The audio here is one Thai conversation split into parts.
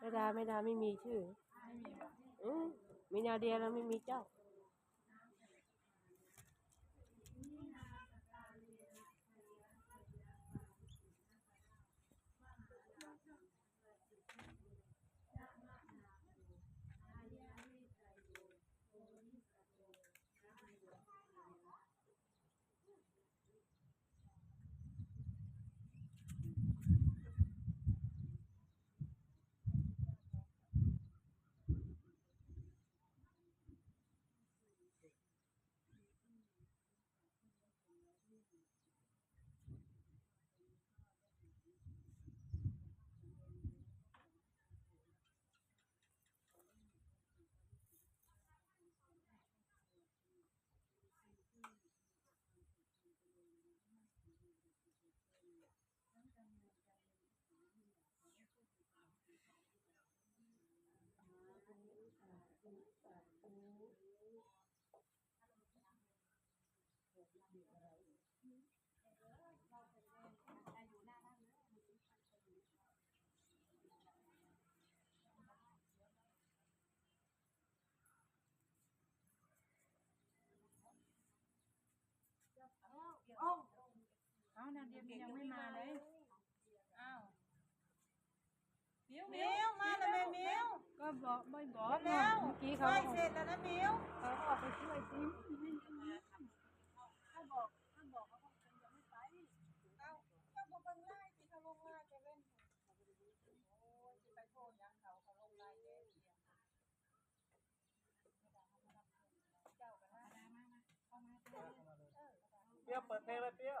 ไม่ดาไม่ดาไม่มีชื่อไม่มีหรอกอืมมีนาเดียแล้วไม่มีเจ้า เอ้านาเดียยังไม่มาเลย อ้าวมิวมิวมาเลยแม่มิวก็บอกไม่บอกเร็วเมื่อกี้ไหเขาว้เสร็จแล้วนะมิวเขาออกไปช่วยซิ เอาก็บอกบังไล่ที่เขาลงไล่จะเล่นโอ้ยจะไปโทษยังเขาเขาลงไล่เด้เจ้ากันนะมามาเข้ามาเออ เปรี้ยวเปิดเพลงเลยเปรี้ยว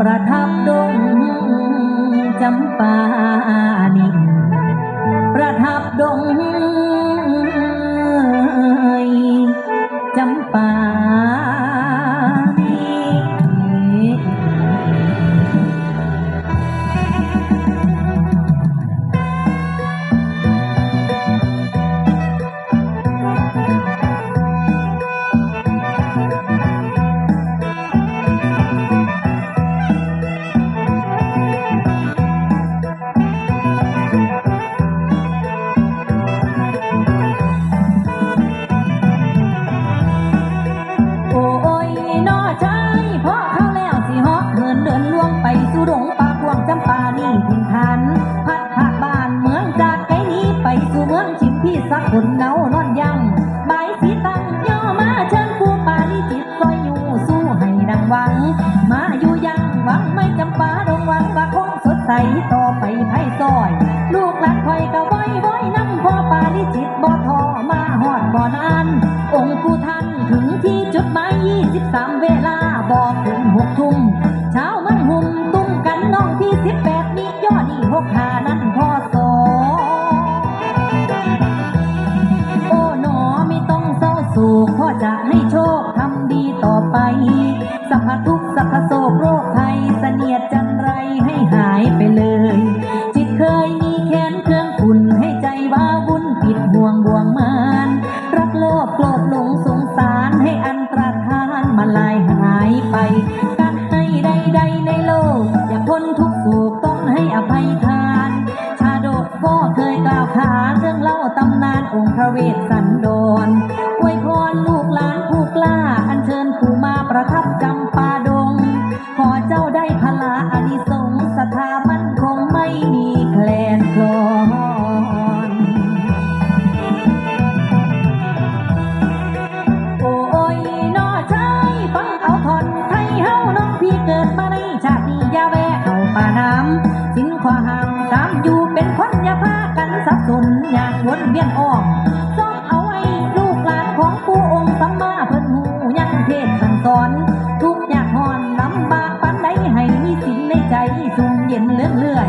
ประทับดงจำปานิประทับดง งผู้ท่านถึงที่จุดหมาย23 เวลาบอกถึงหกทุ่มเช้ามันหุ่มตุ้มกันน้องที่ 18นี่ย่อนี่หกหานั้นพ่อสอโอ้หนอไม่ต้องเศร้าโศกพ่อจะให้โชคทำดีต่อไป สัพพทุกสัพพโศกโรคภัยเสนียดจันไรให้หายไปเลย จิตเคยมีแค้นเครื่องคุณให้ใจว่าวุ่นปิดห่วงบ่วงมา รักโลภโกรธหลงสงสารให้อันตรธานมาลายหายไป การให้ใดๆในโลก อย่าพ้นทุกสูกต้องให้อภัยทาน ชาดกก็เคยกล่าวขานเรื่องเล่าตำนานองค์พระเวสสันดรอวยพรลูกหลานผู้กล้า อัญเชิญผู้มาประทับจำ พากันสับสนอยากวนเวียนอ้อมซ้อมเอาไว้ลูกหลานของผู้องค์สัมมาเพิ่นหูยังเทศสั่งสอน ทุกอยากหอนลำบากปันใดให้มีสินในใจสุ่มเย็นเลื่อนเลื่อย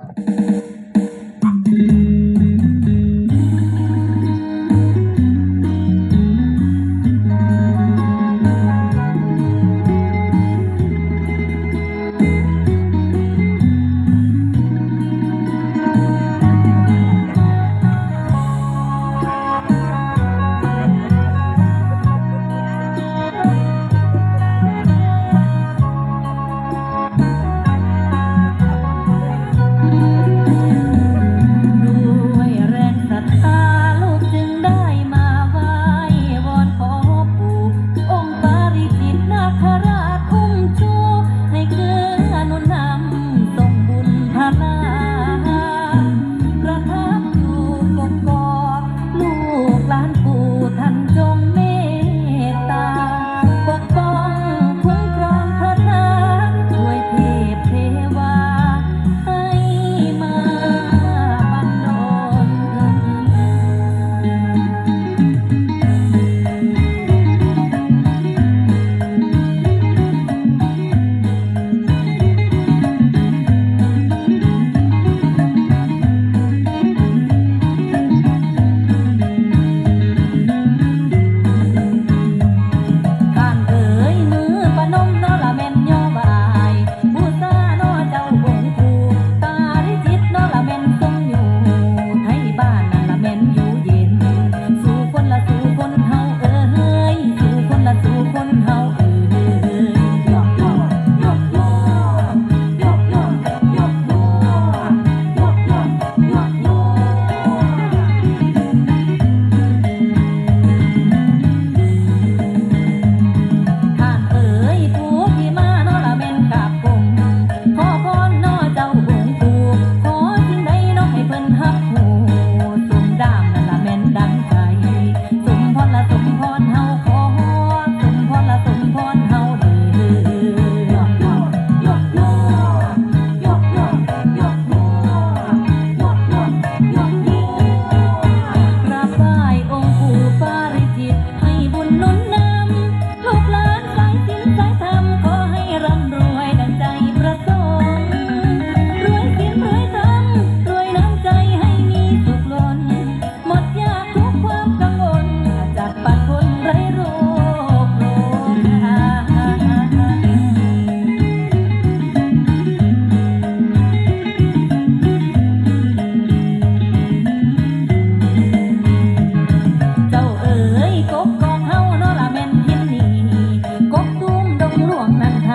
我们。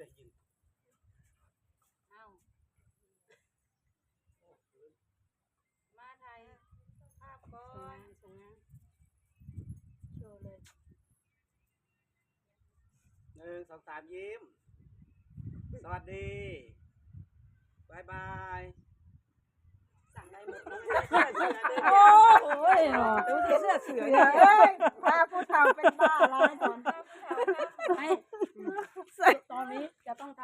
ได้ยินเอ้ามาไทยภาพก่อส่นงสงานโชว์เลยหนึ่งสองสามยิ้ม สวัสดีบายบาย โอ้ยเดูสิเสื้อเสือเนี่ยเอ้ยพาผู้เฒ่เป็นบ้าร้ายก่อน ให้ตอนนี้จะต้องทำ